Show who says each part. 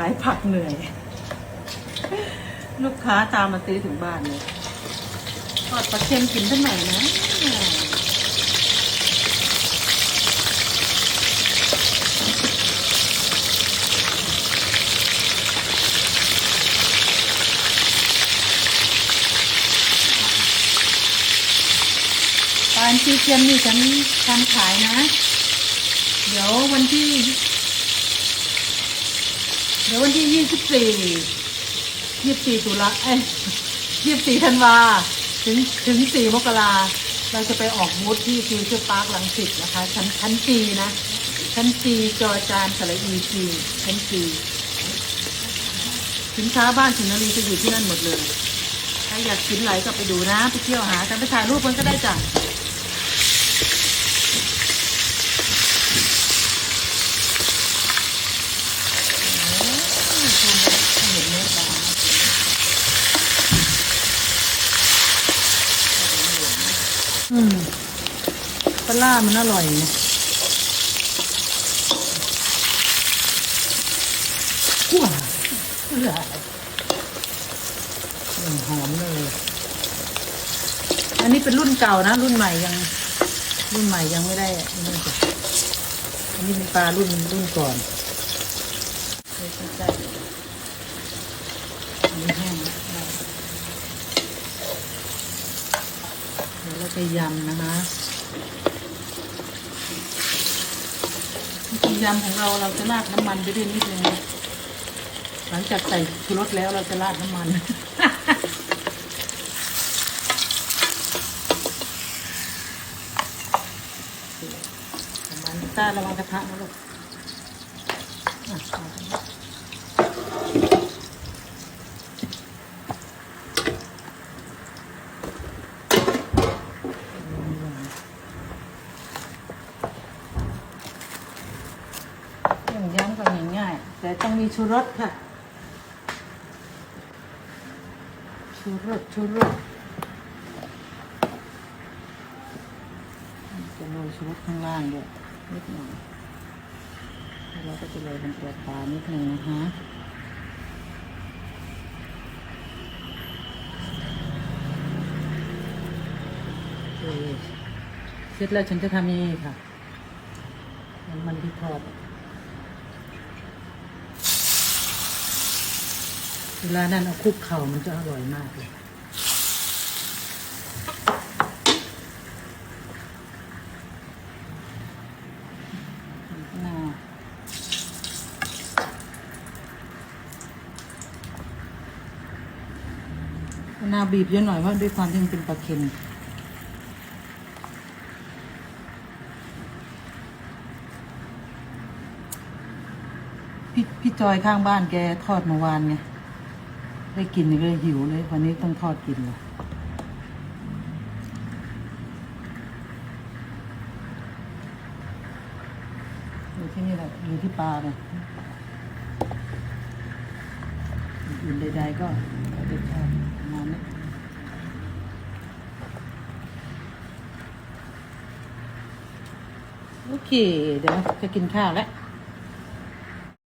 Speaker 1: ขายผักเหนื่อย ลูกค้าตามมาซื้อถึงบ้านเลยทอดปลาเค็มกินสักหน่อยนะปลาชีเทียมนี่ฉันทำขายนะ เดี๋ยววันที่ เดี๋ยววันที่ยี่สิบสี่ยี่สิบสี่ตุลาเอ้ยยี่สิบสี่ธันวาถึงถึงสี่มกราเราจะไปออกบูธที่ฟิวเจอร์พาร์คลังสิตนะคะ ชั้นชั้นจีนะ ชั้นจีจอจานสระอีจีชั้นจีสินค้าบ้านสินนารีจะอยู่ที่นั่นหมดเลย ถ้าอยากกินไหลก็ไปดูนะ ไปเที่ยวหากันไปถ่ายรูปมันก็ได้จ้ะ อืม ปลาล่ามันอร่อยนะว้าวอร่อยอืมหอมเลย อันนี้เป็นรุ่นเก่านะ รุ่นใหม่ยัง รุ่นใหม่ยังไม่ได้นี่อันนี้เป็นปลารุ่นรุ่นก่อนเดี๋ยวใกล้ๆอันนี้แห้งแล้วได้เราไปยำนะคะ วิธียำของเราเราจะราดน้ำมันไปด้วยนิดนึงหลังจากใส่ชูรสแล้วเราจะราดน้ำมัน ประมาณนี้ต้าระวังกระทะนะลูก อะเอาไปเครื่งย้ำก็ง่ายๆแต่ต้องมีชูรสค่ะ ชูรสชูรสจะโรยชูรสข้างล่างด้วยนิดหน่อยแล้วเราก็จะโรยบนตัวปลานิดหนึ่งนะคะเสร็จแล้วฉันจะทำยังไงค่ะ มันที่ทอด เวลานั้นเอาคลุกเข่ามันจะอร่อยมากเลยนานาบีบเยอะหน่อยเพราด้วยความที่มันเป็นปลาเค็มพี่พี่จอยข้างบ้านแกทอดเมื่อวานไง ได้กินนี่ก็เลยหิวเลย วันนี้ต้องทอดกินเลยอยู่ที่นี่แหละอยู่ที่ปลาเลยอื่นใดๆก็รสชาติประมาณนี้โอเค เดี๋ยวจะกินข้าวแล้ว